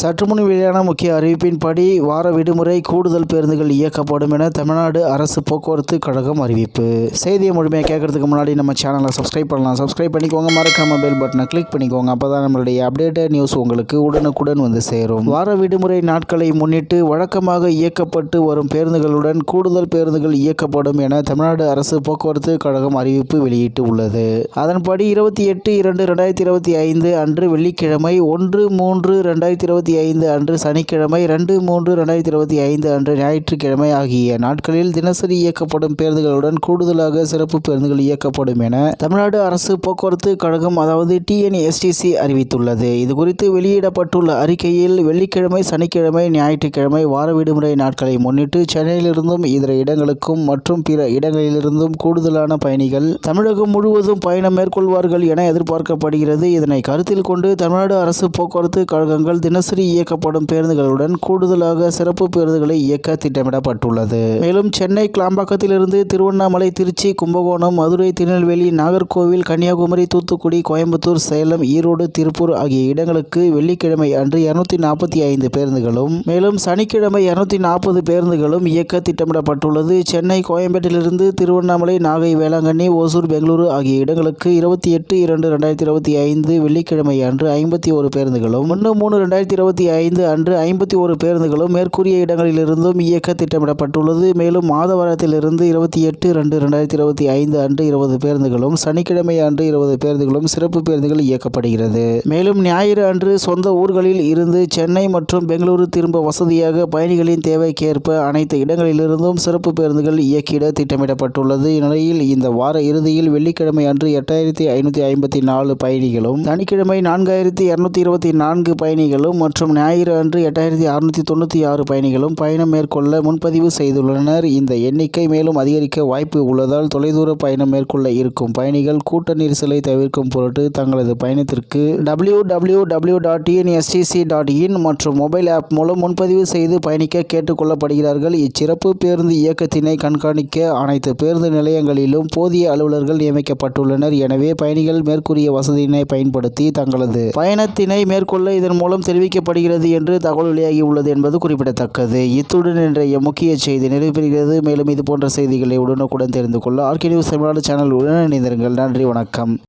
சற்றுமுன் வெளியான முக்கிய அறிவிப்பின்படி வார விடுமுறை கூடுதல் பேருந்துகள் இயக்கப்படும் என தமிழ்நாடு அரசு போக்குவரத்து கழகம் அறிவிப்பு. செய்தியை முழுமையாக கேட்கறதுக்கு முன்னாடி நம்ம சேனலை சப்ஸ்கிரைப் பண்ணலாம். சப்ஸ்கிரைப் பண்ணிக்கோங்க. மறக்காம பெல் பட்டனை கிளிக் பண்ணிக்கோங்க. அப்போ தான் நம்மளுடைய அப்டேட்டட் நியூஸ் உங்களுக்கு உடனுக்குடன் வந்து சேரும். வார விடுமுறை நாட்களை முன்னிட்டு வழக்கமாக இயக்கப்பட்டு வரும் பேருந்துகளுடன் கூடுதல் பேருந்துகள் இயக்கப்படும் என தமிழ்நாடு அரசு போக்குவரத்து கழகம் அறிவிப்பு வெளியிட்டு உள்ளது அதன்படி இருபத்தி எட்டு இரண்டு ரெண்டாயிரத்தி இருபத்தி ஐந்து அன்று வெள்ளிக்கிழமை ஒன்று மூன்று ரெண்டாயிரத்தி இருபத்தி ஐந்து அன்று சனிக்கிழமை ரெண்டு மூன்று ரெண்டாயிரத்தி இருபத்தி ஐந்து அன்று ஞாயிற்றுக்கிழமை ஆகிய நாட்களில் தினசரி இயக்கப்படும் பேருந்துகளுடன் கூடுதலாக சிறப்பு பேருந்துகள் இயக்கப்படும் என தமிழ்நாடு அரசு போக்குவரத்து கழகம் அதாவது டிஎன்எஸ்டிசி அறிவித்துள்ளது. இதுகுறித்து வெளியிடப்பட்டுள்ள அறிக்கையில் வெள்ளிக்கிழமை சனிக்கிழமை ஞாயிற்றுக்கிழமை வார விடுமுறை நாட்களை முன்னிட்டு சென்னையிலிருந்தும் இதர இடங்களுக்கும் மற்றும் பிற இடங்களிலிருந்தும் கூடுதலான பயணிகள் தமிழகம் முழுவதும் பயணம் மேற்கொள்வார்கள் என எதிர்பார்க்கப்படுகிறது. இதனை கருத்தில் கொண்டு தமிழ்நாடு அரசு போக்குவரத்து கழகங்கள் தினசரி இயக்கப்படும் பேருந்துகளுடன் கூடுதலாக சிறப்பு பேருந்துகளை இயக்க திட்டமிடப்பட்டுள்ளது. மேலும் சென்னை கிளாம்பாக்கத்திலிருந்து திருவண்ணாமலை திருச்சி கும்பகோணம் மதுரை திருநெல்வேலி நாகர்கோவில் கன்னியாகுமரி தூத்துக்குடி கோயம்புத்தூர் சேலம் ஈரோடு திருப்பூர் ஆகிய இடங்களுக்கு வெள்ளிக்கிழமை அன்று இருநூத்தி நாற்பத்தி ஐந்து பேருந்துகளும் மேலும் சனிக்கிழமை இருநூத்தி நாற்பது பேருந்துகளும் இயக்க திட்டமிடப்பட்டுள்ளது. சென்னை கோயம்பேட்டிலிருந்து திருவண்ணாமலை நாகை வேளாங்கண்ணி ஓசூர் பெங்களூரு ஆகிய இடங்களுக்கு இருபத்தி எட்டு இரண்டு ரெண்டாயிரத்தி இருபத்தி ஐந்து வெள்ளிக்கிழமை அன்று ஐம்பத்தி ஒரு பேருந்துகளும் ஒன்று மூணு ரெண்டாயிரத்தி இருபத்தி ஐந்து அன்று ஐம்பத்தி ஒரு பேருந்துகளும் மேற்கூறிய இடங்களிலிருந்தும் இயக்க திட்டமிடப்பட்டுள்ளது. மேலும் மாதவரத்திலிருந்து இருபத்தி எட்டு ரெண்டு ரெண்டாயிரத்தி இருபத்தி ஐந்து அன்று இருபது பேருந்துகளும் சனிக்கிழமை அன்று இருபது பேருந்துகளும் சிறப்பு பேருந்துகள் இயக்கப்படுகிறது. மேலும் ஞாயிறு அன்று சொந்த ஊர்களில் இருந்து சென்னை மற்றும் பெங்களூரு திரும்ப வசதியாக பயணிகளின் தேவைக்கேற்ப அனைத்து இடங்களிலிருந்தும் சிறப்பு பேருந்துகள் இயக்கிட திட்டமிடப்பட்டுள்ளது. இந்நிலையில் இந்த வார இறுதியில் வெள்ளிக்கிழமை அன்று எட்டாயிரத்தி ஐநூற்றி ஐம்பத்தி நாலு பயணிகளும் சனிக்கிழமை நான்காயிரத்தி இரநூத்தி இருபத்தி நான்கு பயணிகளும் மற்றும் ஞாயிறு அன்று எட்டாயிரத்தி அறுநூற்றி தொண்ணூற்றி ஆறு பயணிகளும் பயணம் மேற்கொள்ள முன்பதிவு செய்துள்ளனர். இந்த எண்ணிக்கை மேலும் அதிகரிக்க வாய்ப்பு உள்ளதால் தொலைதூர பயணம் மேற்கொள்ள இருக்கும் பயணிகள் கூட்ட நெரிசலை தவிர்க்கும் பொருட்டு தங்களது பயணத்திற்கு W W W dot TNSTC dot in மற்றும் மொபைல் ஆப் மூலம் முன்பதிவு செய்து பயணிக்க கேட்டுக்கொள்ளப்படுகிறார்கள் இச்சிறப்பு பேருந்து இயக்கத்தினை கண்காணிக்க அனைத்து பேருந்து நிலையங்களிலும் போதிய அலுவலர்கள் நியமிக்கப்பட்டுள்ளனர். எனவே பயணிகள் மேற்கூறிய வசதியினை பயன்படுத்தி தங்களது பயணத்தினை மேற்கொள்ள இதன் மூலம் தெரிவிக்க வைக்கப்படுகிறது என்று தகவல் வெளியாகியுள்ளது என்பது குறிப்பிடத்தக்கது. இத்துடன் இன்றைய முக்கிய செய்தி நிறைவு மேலும் இது போன்ற செய்திகளை உடனுக்குடன் தெரிந்து கொள்ள ஆர்கே நியூஸ் தமிழ்நாடு சேனல் உடன் இணைந்திருங்கள். நன்றி வணக்கம்.